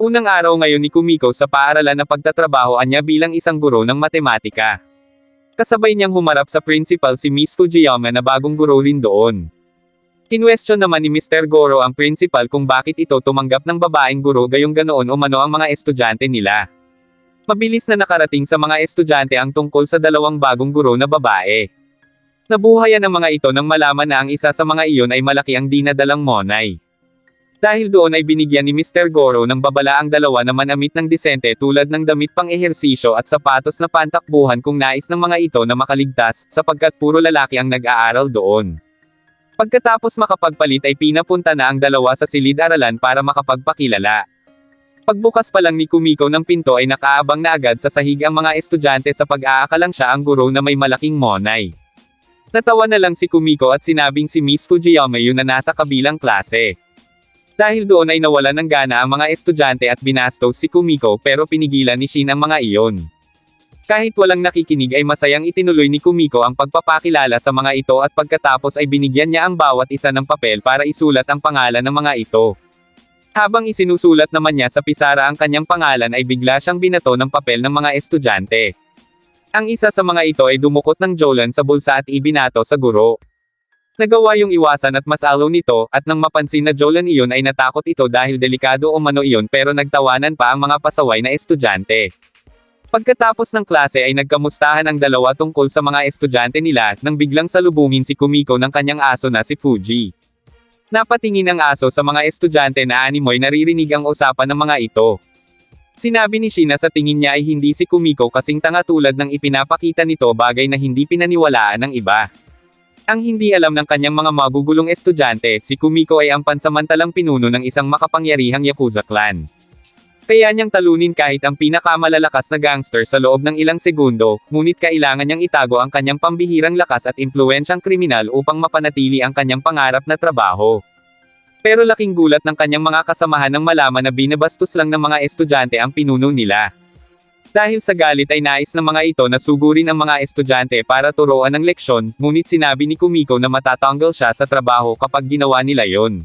Unang araw ngayon ni Kumiko sa paaralan na pagtatrabahoan niya bilang isang guro ng matematika. Kasabay niyang humarap sa principal si Miss Fujiyama na bagong guro rin doon. Kinwestiyon naman ni Mr. Goro ang principal kung bakit ito tumanggap ng babaeng guro gayong ganoon umano ang mga estudyante nila. Mabilis na nakarating sa mga estudyante ang tungkol sa dalawang bagong guro na babae. Nabuhayan ang mga ito nang malaman na ang isa sa mga iyon ay malaki ang dinadalang monay. Dahil doon ay binigyan ni Mr. Goro ng babala ang dalawa na manamit ng disente tulad ng damit pang ehersisyo at sapatos na pantakbuhan kung nais ng mga ito na makaligtas, sapagkat puro lalaki ang nag-aaral doon. Pagkatapos makapagpalit ay pinapunta na ang dalawa sa silid-aralan para makapagpakilala. Pagbukas pa lang ni Kumiko ng pinto ay nakaabang na agad sa sahig ang mga estudyante sa pag-aakalang siya ang guro na may malaking monay. Natawa na lang si Kumiko at sinabing si Miss Fujiyama yun na nasa kabilang klase. Dahil doon ay nawalan ng gana ang mga estudyante at binastos si Kumiko pero pinigilan ni Shin ang mga iyon. Kahit walang nakikinig ay masayang itinuloy ni Kumiko ang pagpapakilala sa mga ito at pagkatapos ay binigyan niya ang bawat isa ng papel para isulat ang pangalan ng mga ito. Habang isinusulat naman niya sa pisara ang kanyang pangalan ay bigla siyang binato ng papel ng mga estudyante. Ang isa sa mga ito ay dumukot ng Jolan sa bulsa at ibinato sa guro. Nagawa yung iwasan at mas alo nito, at nang mapansin na Jolan iyon ay natakot ito dahil delikado o mano iyon pero nagtawanan pa ang mga pasaway na estudyante. Pagkatapos ng klase ay nagkamustahan ang dalawa tungkol sa mga estudyante nila, nang biglang salubungin si Kumiko ng kanyang aso na si Fuji. Napatingin ang aso sa mga estudyante na animoy naririnig ang usapan ng mga ito. Sinabi ni Shina sa tingin niya ay hindi si Kumiko kasing tanga tulad ng ipinapakita nito bagay na hindi pinaniwalaan ng iba. Ang hindi alam ng kanyang mga magugulong estudyante, si Kumiko ay ang pansamantalang pinuno ng isang makapangyarihang Yakuza clan. Kaya niyang talunin kahit ang pinakamalalakas na gangster sa loob ng ilang segundo, ngunit kailangan niyang itago ang kanyang pambihirang lakas at impluensyang kriminal upang mapanatili ang kanyang pangarap na trabaho. Pero laking gulat ng kanyang mga kasamahan nang malaman na binabastos lang ng mga estudyante ang pinuno nila. Dahil sa galit ay nais ng mga ito na sugurin ang mga estudyante para turuan ng leksyon, ngunit sinabi ni Kumiko na matatanggal siya sa trabaho kapag ginawa nila yon.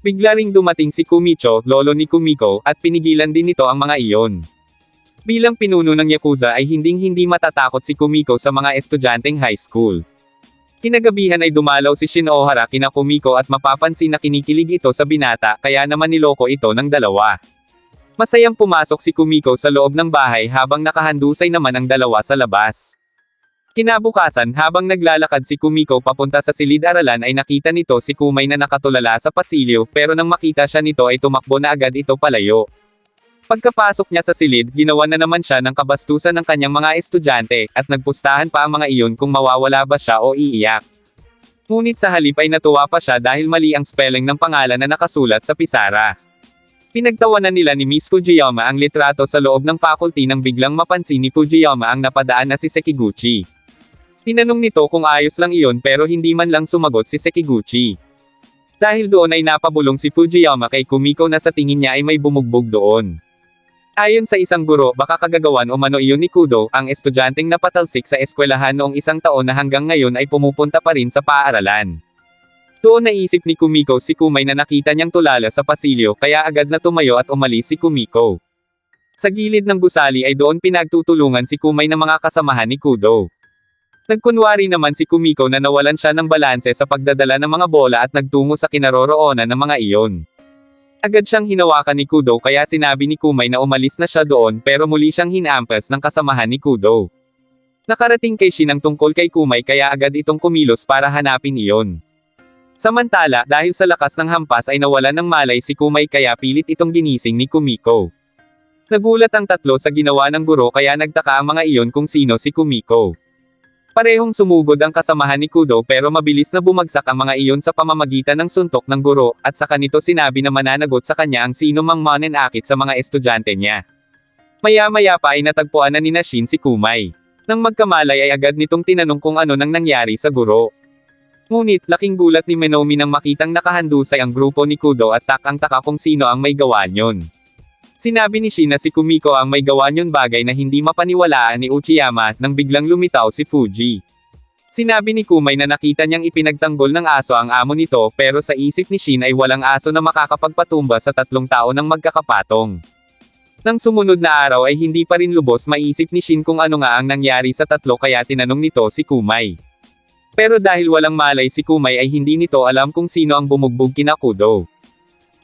Bigla ring dumating si Kumicho, lolo ni Kumiko, at pinigilan din nito ang mga iyon. Bilang pinuno ng Yakuza ay hinding-hindi matatakot si Kumiko sa mga estudyanteng high school. Kinagabihan ay dumalaw si Shin Ohara kina Kumiko at mapapansin na kinikilig ito sa binata, kaya naman niloko ito ng dalawa. Masayang pumasok si Kumiko sa loob ng bahay habang nakahandusay naman ang dalawa sa labas. Kinabukasan habang naglalakad si Kumiko papunta sa silid-aralan ay nakita nito si Kumay na nakatulala sa pasilyo pero nang makita siya nito ay tumakbo na agad ito palayo. Pagkapasok niya sa silid, ginawa na naman siya ng kabastusan ng kanyang mga estudyante, at nagpustahan pa ang mga iyon kung mawawala ba siya o iiyak. Ngunit sa halip ay natuwa pa siya dahil mali ang spelling ng pangalan na nakasulat sa pisara. Pinagtawanan nila ni Miss Fujiyama ang litrato sa loob ng faculty nang biglang mapansin ni Fujiyama ang napadaan na si Sekiguchi. Tinanong nito kung ayos lang iyon pero hindi man lang sumagot si Sekiguchi. Dahil doon ay napabulong si Fujiyama kay Kumiko na sa tingin niya ay may bumugbog doon. Ayon sa isang guro, baka kagagawan o mano iyon ni Kudo, ang estudyanteng napatalsik sa eskwelahan noong isang taon na hanggang ngayon ay pumupunta pa rin sa paaralan. Doon naisip ni Kumiko si Kumay na nakita niyang tulala sa pasilyo kaya agad na tumayo at umalis si Kumiko. Sa gilid ng gusali ay doon pinagtutulungan si Kumay ng mga kasamahan ni Kudo. Nagkunwari naman si Kumiko na nawalan siya ng balanse sa pagdadala ng mga bola at nagtungo sa kinaroroonan ng mga iyon. Agad siyang hinawakan ni Kudo kaya sinabi ni Kumay na umalis na siya doon pero muli siyang hinampas ng kasamahan ni Kudo. Nakarating kay Shin ang tungkol kay Kumay kaya agad itong kumilos para hanapin iyon. Samantala, dahil sa lakas ng hampas ay nawalan ng malay si Kumay kaya pilit itong ginising ni Kumiko. Nagulat ang tatlo sa ginawa ng guro kaya nagtaka ang mga iyon kung sino si Kumiko. Parehong sumugod ang kasamahan ni Kudo pero mabilis na bumagsak ang mga iyon sa pamamagitan ng suntok ng guro, at sa kanito sinabi na mananagot sa kanya ang sino mang manenakit sa mga estudyante niya. Maya-maya pa ay natagpuan na ni Nashin si Kumay. Nang magkamalay ay agad nitong tinanong kung ano nang nangyari sa guro. Ngunit, laking gulat ni Menomi nang makitang nakahandusay ang grupo ni Kudo at tak ang taka kung sino ang may gawa niyon. Sinabi ni Shin na si Kumiko ang may gawa niyon bagay na hindi mapaniwalaan ni Uchiyama, nang biglang lumitaw si Fuji. Sinabi ni Kumay na nakita niyang ipinagtanggol ng aso ang amo nito pero sa isip ni Shin ay walang aso na makakapagpatumba sa tatlong tao ng magkakapatong. Nang sumunod na araw ay hindi pa rin lubos maisip ni Shin kung ano nga ang nangyari sa tatlo kaya tinanong nito si Kumay. Pero dahil walang malay si Kumay ay hindi nito alam kung sino ang bumugbog kina Kudo.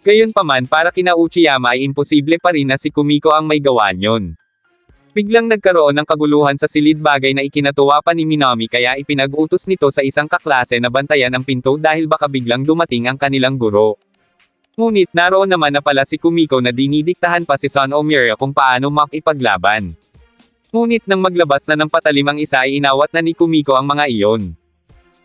Gayunpaman para kina Uchiyama ay imposible pa rin na si Kumiko ang may gawa nyon. Biglang nagkaroon ng kaguluhan sa silid bagay na ikinatuwa pa ni Minami kaya ipinag-utos nito sa isang kaklase na bantayan ang pinto dahil baka biglang dumating ang kanilang guro. Ngunit naroon naman na pala si Kumiko na dinidiktahan pa si Son Omiria kung paano makipaglaban. Ngunit nang maglabas na ng patalim ang isa ay inawat na ni Kumiko ang mga iyon.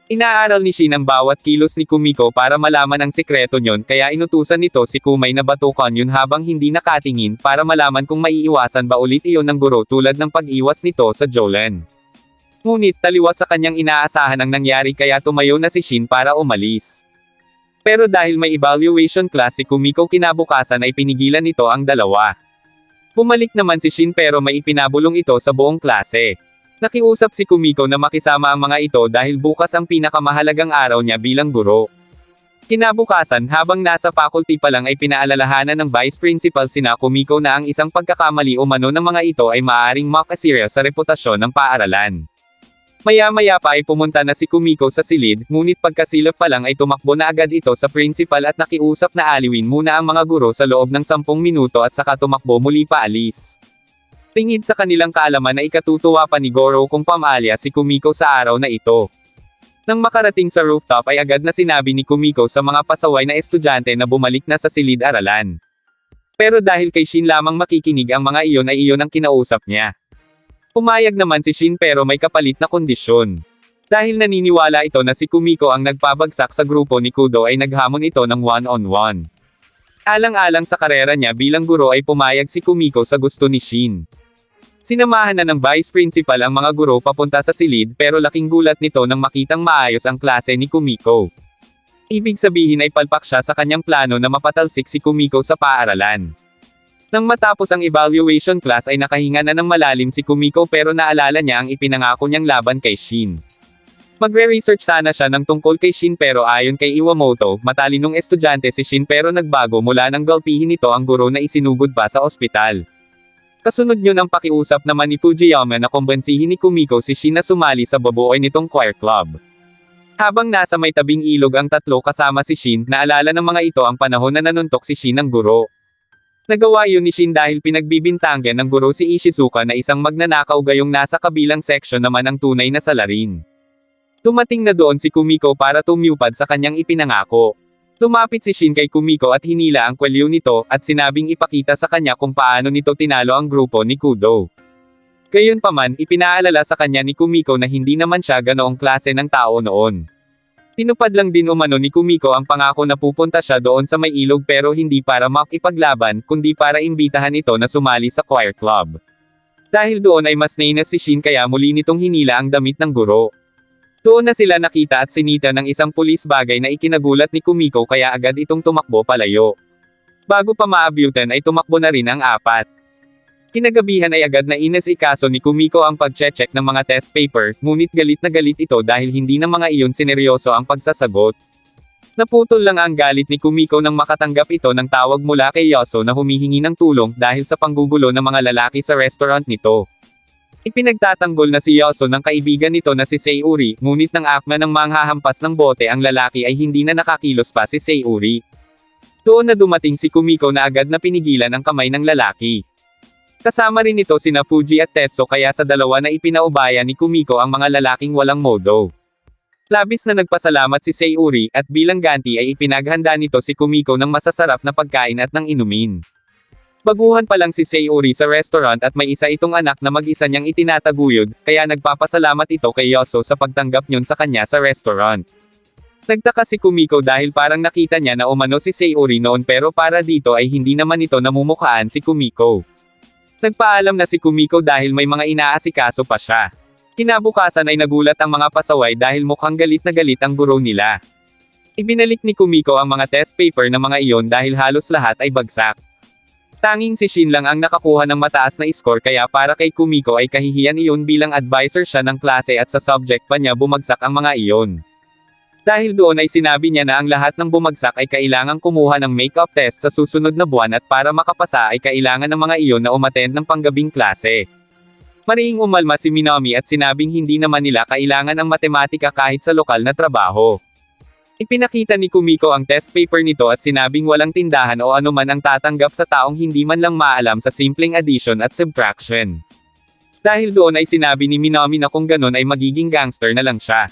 Inaaral ni Shin ang bawat kilos ni Kumiko para malaman ang sekreto nyon kaya inutusan nito si Kumay na batukan yun habang hindi nakatingin para malaman kung maiiwasan ba ulit iyon ng guro tulad ng pag-iwas nito sa Jolen. Ngunit taliwas sa kanyang inaasahan ang nangyari kaya tumayo na si Shin para umalis. Pero dahil may evaluation class si Kumiko kinabukasan ay pinigilan nito ang dalawa. Bumalik naman si Shin pero may ipinabulong ito sa buong klase. Nakiusap si Kumiko na makisama ang mga ito dahil bukas ang pinakamahalagang araw niya bilang guro. Kinabukasan habang nasa faculty pa lang ay pinaalalahanan ng vice principal sina Kumiko na ang isang pagkakamali umano ng mga ito ay maaaring makasirya sa reputasyon ng paaralan. Maya-maya pa ay pumunta na si Kumiko sa silid, ngunit pagkasilap pa lang ay tumakbo na agad ito sa principal at nakiusap na aliwin muna ang mga guro sa loob ng 10 minuto at saka tumakbo muli pa alis. Tingid sa kanilang kaalaman na ikatutuwa pa ni Goro kung pamalya si Kumiko sa araw na ito. Nang makarating sa rooftop ay agad na sinabi ni Kumiko sa mga pasaway na estudyante na bumalik na sa silid-aralan. Pero dahil kay Shin lamang makikinig ang mga iyon ay iyon ang kinausap niya. Pumayag naman si Shin pero may kapalit na kondisyon. Dahil naniniwala ito na si Kumiko ang nagpabagsak sa grupo ni Kudo ay naghamon ito ng one-on-one. Alang-alang sa karera niya bilang guro ay pumayag si Kumiko sa gusto ni Shin. Sinamahan na ng vice principal ang mga guro papunta sa silid pero laking gulat nito nang makitang maayos ang klase ni Kumiko. Ibig sabihin ay palpak siya sa kanyang plano na mapatalsik si Kumiko sa paaralan. Nang matapos ang evaluation class ay nakahinga na ng malalim si Kumiko pero naalala niya ang ipinangako niyang laban kay Shin. Magre-research sana siya ng tungkol kay Shin pero ayon kay Iwamoto, matalinong estudyante si Shin pero nagbago mula nang galpihin nito ang guro na isinugod pa sa ospital. Kasunod yun ang pakiusap naman ni Fujiyama na kumbensihin ni Kumiko si Shin na sumali sa babuoy nitong choir club. Habang nasa may tabing ilog ang tatlo kasama si Shin, naalala ng mga ito ang panahon na nanuntok si Shin ng guro. Nagawa yun ni Shin dahil pinagbibintanggan ng guro si Ishizuka na isang magnanakaw gayong nasa kabilang section naman ang tunay na salarin. Dumating na doon si Kumiko para tumupad sa kanyang ipinangako. Lumapit si Shin kay Kumiko at hinila ang kwelyo nito, at sinabing ipakita sa kanya kung paano nito tinalo ang grupo ni Kudo. Gayunpaman, ipinaalala sa kanya ni Kumiko na hindi naman siya ganoong klase ng tao noon. Tinupad lang din umano ni Kumiko ang pangako na pupunta siya doon sa may ilog pero hindi para makipaglaban, kundi para imbitahan ito na sumali sa choir club. Dahil doon ay mas nainas si Shin kaya muli nitong hinila ang damit ng guro. Doon na sila nakita at sinita ng isang pulis bagay na ikinagulat ni Kumiko kaya agad itong tumakbo palayo. Bago pa maabutan ay tumakbo na rin ang apat. Kinagabihan ay agad na inasikaso ni Kumiko ang pag-check ng mga test paper, ngunit galit na galit ito dahil hindi na mga iyon sineryoso ang pagsasagot. Naputol lang ang galit ni Kumiko nang makatanggap ito ng tawag mula kay Yoso na humihingi ng tulong dahil sa panggugulo ng mga lalaki sa restaurant nito. Ipinagtatanggol na si Yoso ng kaibigan nito na si Seiuri, ngunit nang akma ng manghahampas ng bote ang lalaki ay hindi na nakakilos pa si Seiuri. Doon na dumating si Kumiko na agad na pinigilan ang kamay ng lalaki. Kasama rin ito sina Fuji at Tetsu kaya sa dalawa na ipinaubaya ni Kumiko ang mga lalaking walang modo. Labis na nagpasalamat si Seiuri, at bilang ganti ay ipinaghanda nito si Kumiko ng masasarap na pagkain at ng inumin. Baguhan pa lang si Seiuri sa restaurant at may isa itong anak na mag-isa niyang itinataguyod, kaya nagpapasalamat ito kay Yoso sa pagtanggap niyon sa kanya sa restaurant. Nagtaka si Kumiko dahil parang nakita niya na umano si Seiuri noon pero para dito ay hindi naman ito namumukhaan si Kumiko. Nagpaalam na si Kumiko dahil may mga inaasikaso pa siya. Kinabukasan ay nagulat ang mga pasaway dahil mukhang galit na galit ang guro nila. Ibinalik ni Kumiko ang mga test paper ng mga iyon dahil halos lahat ay bagsak. Tanging si Shin lang ang nakakuha ng mataas na score kaya para kay Kumiko ay kahihiyan iyon bilang advisor siya ng klase at sa subject pa niya bumagsak ang mga iyon. Dahil doon ay sinabi niya na ang lahat ng bumagsak ay kailangang kumuha ng makeup test sa susunod na buwan at para makapasa ay kailangan ng mga iyon na umattend ng panggabing klase. Mariing umalma si Minami at sinabing hindi naman nila kailangan ang matematika kahit sa lokal na trabaho. Ipinakita ni Kumiko ang test paper nito at sinabing walang tindahan o anuman ang tatanggap sa taong hindi man lang maalam sa simpleng addition at subtraction. Dahil doon ay sinabi ni Minami na kung ganun ay magiging gangster na lang siya.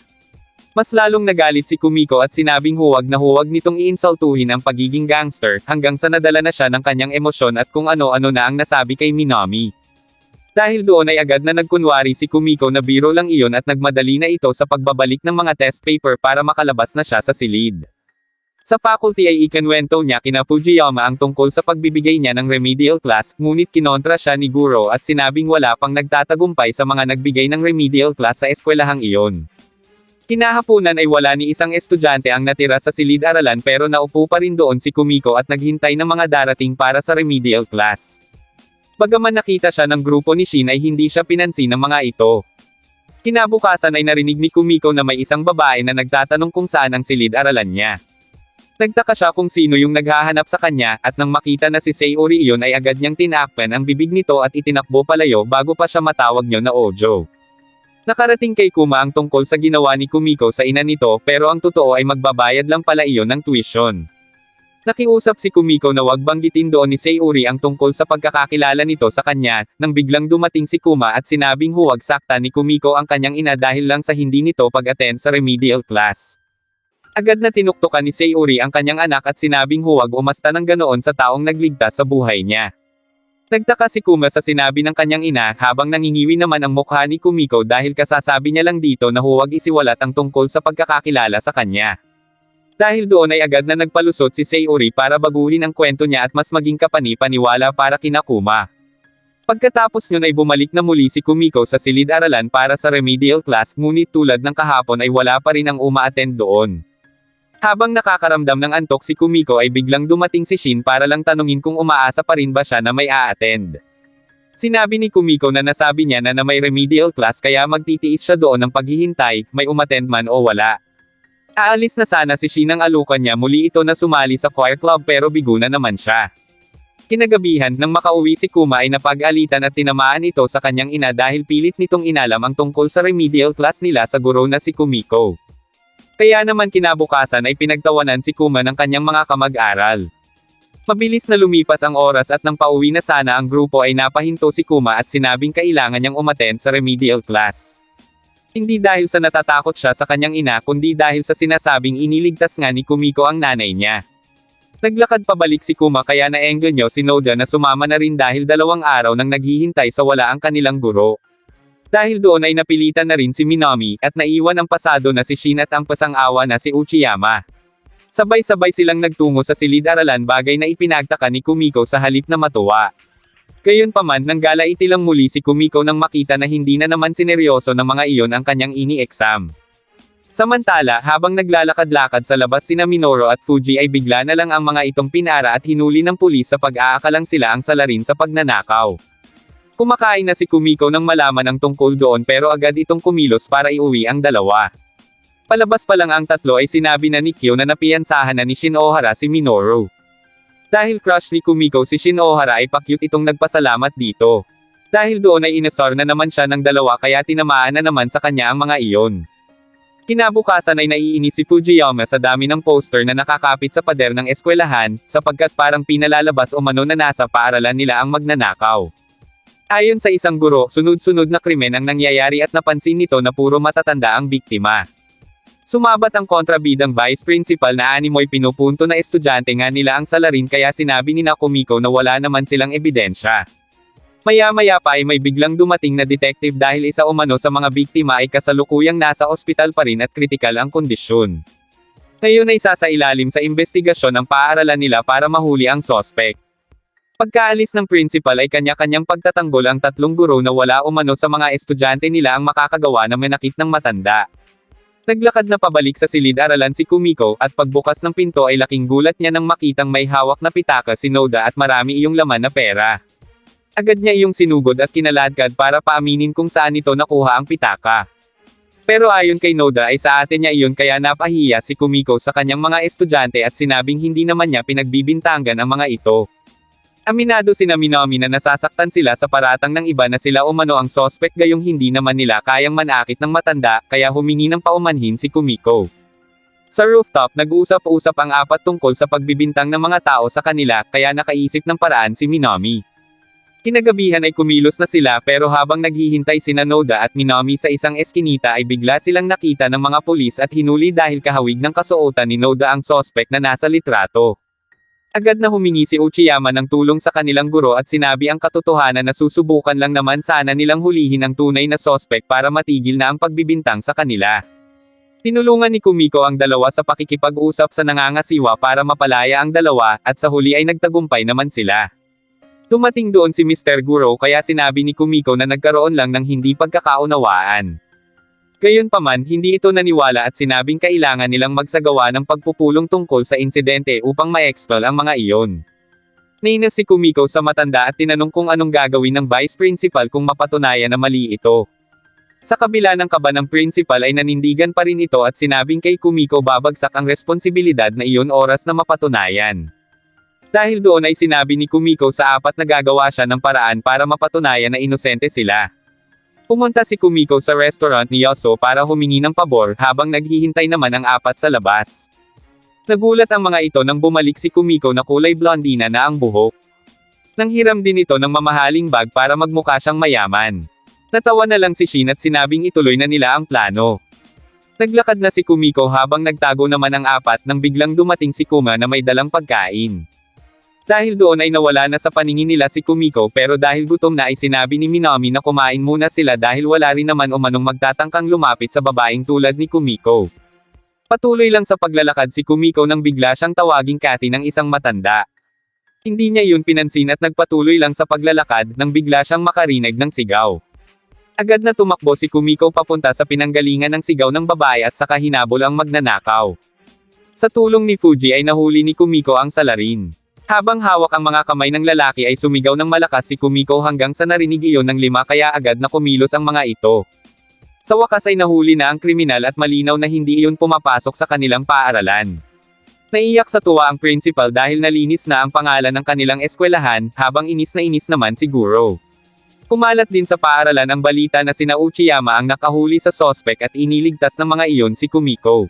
Mas lalong nagalit si Kumiko at sinabing huwag na huwag nitong iinsultuhin ang pagiging gangster hanggang sa nadala na siya ng kanyang emosyon at kung ano-ano na ang nasabi kay Minami. Dahil doon ay agad na nagkunwari si Kumiko na biro lang iyon at nagmadali na ito sa pagbabalik ng mga test paper para makalabas na siya sa silid. Sa faculty ay ikanwento niya kina Fujiyama ang tungkol sa pagbibigay niya ng remedial class, ngunit kinontra siya ni Guro at sinabing wala pang nagtatagumpay sa mga nagbigay ng remedial class sa eskwelahang iyon. Kinahapunan ay wala ni isang estudyante ang natira sa silid-aralan pero naupo pa rin doon si Kumiko at naghintay ng mga darating para sa remedial class. Bagaman nakita siya ng grupo ni Shin ay hindi siya pinansin ng mga ito. Kinabukasan ay narinig ni Kumiko na may isang babae na nagtatanong kung saan ang silid-aralan niya. Nagtaka siya kung sino yung naghahanap sa kanya, at nang makita na si Sayori iyon ay agad niyang tinakpan ang bibig nito at itinakbo palayo bago pa siya matawag niyo na Ojo. Nakarating kay Kuma ang tungkol sa ginawa ni Kumiko sa ina nito pero ang totoo ay magbabayad lang pala iyon ng tuition. Nakiusap si Kumiko na wag banggitin doon ni Sayuri ang tungkol sa pagkakakilala nito sa kanya, nang biglang dumating si Kuma at sinabing huwag sakta ni Kumiko ang kanyang ina dahil lang sa hindi nito pag-attend sa remedial class. Agad na tinuktukan ni Sayuri ang kanyang anak at sinabing huwag umasta ng ganoon sa taong nagligtas sa buhay niya. Nagtaka si Kuma sa sinabi ng kanyang ina habang nangingiwi naman ang mukha ni Kumiko dahil kasasabi niya lang dito na huwag isiwalat ang tungkol sa pagkakakilala sa kanya. Dahil doon ay agad na nagpalusot si Sayori para baguhin ang kwento niya at mas maging kapani-paniwala para kina Kuma. Pagkatapos nun ay bumalik na muli si Kumiko sa silid-aralan para sa remedial class ngunit tulad ng kahapon ay wala pa rin ang uma-attend doon. Habang nakakaramdam ng antok si Kumiko ay biglang dumating si Shin para lang tanungin kung umaasa pa rin ba siya na may a-attend. Sinabi ni Kumiko na nasabi niya na na may remedial class kaya magtitiis siya doon ng paghihintay, may umattend man o wala. Aalis na sana si Shin ng alukan niya muli ito na sumali sa choir club pero bigo na naman siya. Kinagabihan, nang makauwi si Kuma ay napag-alitan at tinamaan ito sa kanyang ina dahil pilit nitong inalam ang tungkol sa remedial class nila sa guro na si Kumiko. Kaya naman kinabukasan ay pinagtawanan si Kuma ng kanyang mga kamag-aral. Mabilis na lumipas ang oras at nang pauwi na sana ang grupo ay napahinto si Kuma at sinabing kailangan niyang umattend sa remedial class. Hindi dahil sa natatakot siya sa kanyang ina kundi dahil sa sinasabing iniligtas nga ni Kumiko ang nanay niya. Naglakad pabalik si Kuma kaya naengganyo si Noda na sumama na rin dahil dalawang araw nang naghihintay sa wala ang kanilang guro. Dahil doon ay napilitan na rin si Minami, at naiwan ang pasado na si Shin at ang pasang-awa na si Uchiyama. Sabay-sabay silang nagtungo sa silid-aralan bagay na ipinagtaka ni Kumiko sa halip na matuwa. Gayunpaman nanggala itilang muli si Kumiko nang makita na hindi na naman sineryoso ng mga iyon ang kanyang ini-exam. Samantala, habang naglalakad-lakad sa labas sina Minoru at Fuji ay bigla na lang ang mga itong pinara at hinuli ng pulis sa pag-aakalang sila ang salarin sa pagnanakaw. Kumakain na si Kumiko nang malaman ang tungkol doon pero agad itong kumilos para iuwi ang dalawa. Palabas pa lang ang tatlo ay sinabi na ni Kyo na napiyansahan na ni Shinohara si Minoru. Dahil crush ni Kumiko si Shinohara ay pakyut itong nagpasalamat dito. Dahil doon ay inasar na naman siya ng dalawa kaya tinamaan na naman sa kanya ang mga iyon. Kinabukasan ay naiinis si Fujiyama sa dami ng poster na nakakapit sa pader ng eskwelahan, sapagkat parang pinalalabas o mano na nasa paaralan nila ang magnanakaw. Ayon sa isang guro, sunod-sunod na krimen ang nangyayari at napansin nito na puro matatanda ang biktima. Sumabat ang kontrabidang vice principal na animoy pinupunto na estudyante nga nila ang salarin kaya sinabi ni Nakumiko na wala naman silang ebidensya. Maya-maya pa ay may biglang dumating na detective dahil isa umano sa mga biktima ay kasalukuyang nasa ospital pa rin at kritikal ang kondisyon. Ngayon ay sasailalim sa investigasyon ang paaralan nila para mahuli ang sospek. Pagkaalis ng principal ay kanya-kanyang pagtatanggol ang tatlong guro na wala umano sa mga estudyante nila ang makakagawa na manakit ng matanda. Naglakad na pabalik sa silid-aralan si Kumiko at pagbukas ng pinto ay laking gulat niya nang makitang may hawak na pitaka si Noda at marami iyong laman na pera. Agad niya iyong sinugod at kinaladkad para paaminin kung saan ito nakuha ang pitaka. Pero ayon kay Noda ay sa atin niya iyon kaya napahiya si Kumiko sa kanyang mga estudyante at sinabing hindi naman niya pinagbibintangan ang mga ito. Aminado si Minami na nasasaktan sila sa paratang ng iba na sila umano ang sospek gayong hindi naman nila kayang manakit ng matanda, kaya humingi ng paumanhin si Kumiko. Sa rooftop nag-uusap-usap ang apat tungkol sa pagbibintang ng mga tao sa kanila, kaya nakaisip ng paraan si Minami. Kinagabihan ay kumilos na sila pero habang naghihintay sina Noda at Minami sa isang eskinita ay bigla silang nakita ng mga pulis at hinuli dahil kahawig ng kasuotan ni Noda ang sospek na nasa litrato. Agad na humingi si Uchiyama ng tulong sa kanilang guro at sinabi ang katotohanan na susubukan lang naman sana nilang hulihin ang tunay na sospek para matigil na ang pagbibintang sa kanila. Tinulungan ni Kumiko ang dalawa sa pakikipag-usap sa nangangasiwa para mapalaya ang dalawa, at sa huli ay nagtagumpay naman sila. Dumating doon si Mr. Guro kaya sinabi ni Kumiko na nagkaroon lang ng hindi pagkakaunawaan. Gayunpaman, hindi ito naniwala at sinabing kailangan nilang magsagawa ng pagpupulong tungkol sa insidente upang ma-expel ang mga iyon. Nainas si Kumiko sa matanda at tinanong kung anong gagawin ng vice principal kung mapatunayan na mali ito. Sa kabila ng kaba ng principal ay nanindigan pa rin ito at sinabing kay Kumiko babagsak ang responsibilidad na iyon oras na mapatunayan. Dahil doon ay sinabi ni Kumiko sa apat na gagawa siya ng paraan para mapatunayan na inosente sila. Pumunta si Kumiko sa restaurant ni Yoso para humingi ng pabor habang naghihintay naman ang apat sa labas. Nagulat ang mga ito nang bumalik si Kumiko na kulay blondina na ang buhok. Nanghiram din ito ng mamahaling bag para magmukha siyang mayaman. Natawa na lang si Shin at sinabing ituloy na nila ang plano. Naglakad na si Kumiko habang nagtago naman ang apat nang biglang dumating si Kuma na may dalang pagkain. Dahil doon ay nawala na sa paningin nila si Kumiko pero dahil gutom na ay sinabi ni Minami na kumain muna sila dahil wala rin naman umanong magtatangkang lumapit sa babaeng tulad ni Kumiko. Patuloy lang sa paglalakad si Kumiko nang bigla siyang tawaging Kati ng isang matanda. Hindi niya yun pinansin at nagpatuloy lang sa paglalakad nang bigla siyang makarinig ng sigaw. Agad na tumakbo si Kumiko papunta sa pinanggalingan ng sigaw ng babae at saka hinabol ang magnanakaw. Sa tulong ni Fuji ay nahuli ni Kumiko ang salarin. Habang hawak ang mga kamay ng lalaki ay sumigaw ng malakas si Kumiko hanggang sa narinig iyon ng lima kaya agad na kumilos ang mga ito. Sa wakas ay nahuli na ang kriminal at malinaw na hindi iyon pumapasok sa kanilang paaralan. Naiyak sa tuwa ang principal dahil nalinis na ang pangalan ng kanilang eskwelahan, habang inis na inis naman si Guro. Kumalat din sa paaralan ang balita na sina Uchiyama ang nakahuli sa sospek at iniligtas ng mga iyon si Kumiko.